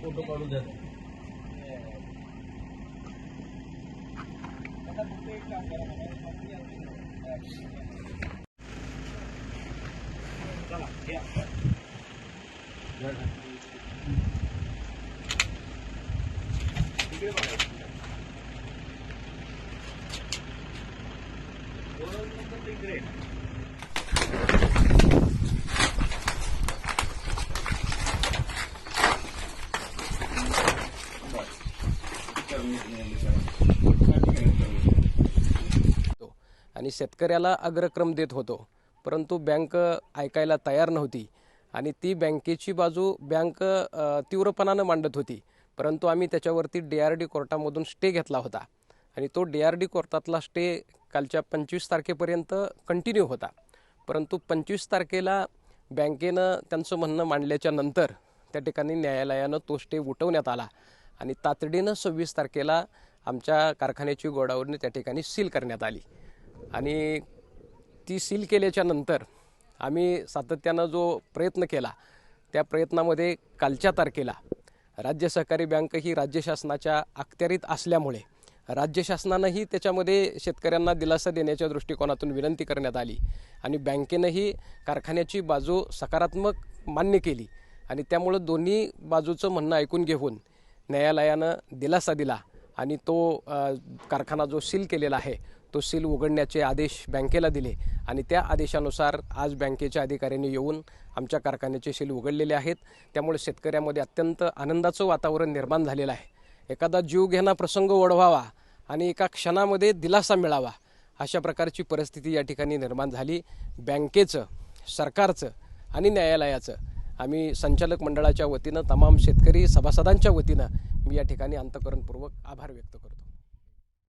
Photo काढू द्या होतो आणि शेतकऱ्याला अग्रक्रम देत होतो. परंतु बँक ऐकायला तयार नव्हती आणि ती बँकेची बाजू बँक तीव्रपणानं मांडत होती. परंतु आम्ही त्याच्यावरती डी आर डी कोर्टामधून स्टे घेतला होता आणि तो डी आर डी कोर्टातला स्टे कालच्या पंचवीस तारखेपर्यंत कंटिन्यू होता. परंतु पंचवीस तारखेला बँकेनं त्यांचं म्हणणं मांडल्याच्या नंतर त्या ठिकाणी न्यायालयानं तो स्टे उठवण्यात आला. आणि तातडीनं सव्वीस तारखेला आमच्या कारखान्याची गोडावरून त्या ठिकाणी सील करण्यात आली. आणि ती सील केल्याच्यानंतर आम्ही सातत्यानं जो प्रयत्न केला त्या प्रयत्नामध्ये कालच्या तारखेला राज्य सहकारी बँक ही राज्य शासनाच्या अखत्यारीत असल्यामुळे राज्य शासनानंही त्याच्यामध्ये शेतकऱ्यांना दिलासा देण्याच्या दृष्टिकोनातून विनंती करण्यात आली आणि बँकेनंही कारखान्याची बाजू सकारात्मक मान्य केली. आणि त्यामुळं दोन्ही बाजूचं म्हणणं ऐकून घेऊन न्यायालयानं दिलासा दिला आणि तो कारखाना जो सील केलेला आहे तो सील उघडण्याचे आदेश बँकेला दिले आणि त्या आदेशानुसार आज बँकेच्या अधिकाऱ्यांनी येऊन आमच्या कारखान्याचे सील उघडलेले आहेत. त्यामुळे शेतकऱ्यामध्ये अत्यंत आनंदाचं वातावरण निर्माण झालेलं आहे. एखादा जीव घेणा प्रसंग ओढवावा आणि एका क्षणामध्ये दिलासा मिळावा अशा प्रकारची परिस्थिती या ठिकाणी निर्माण झाली. बँकेचं सरकारचं आणि न्यायालयाचं. आम्ही संचालक मंडळाच्या वतीनं तमाम शेतकरी सभासदांच्या वतीनं मी या ठिकाणी अंतकरणपूर्वक आभार व्यक्त करतो.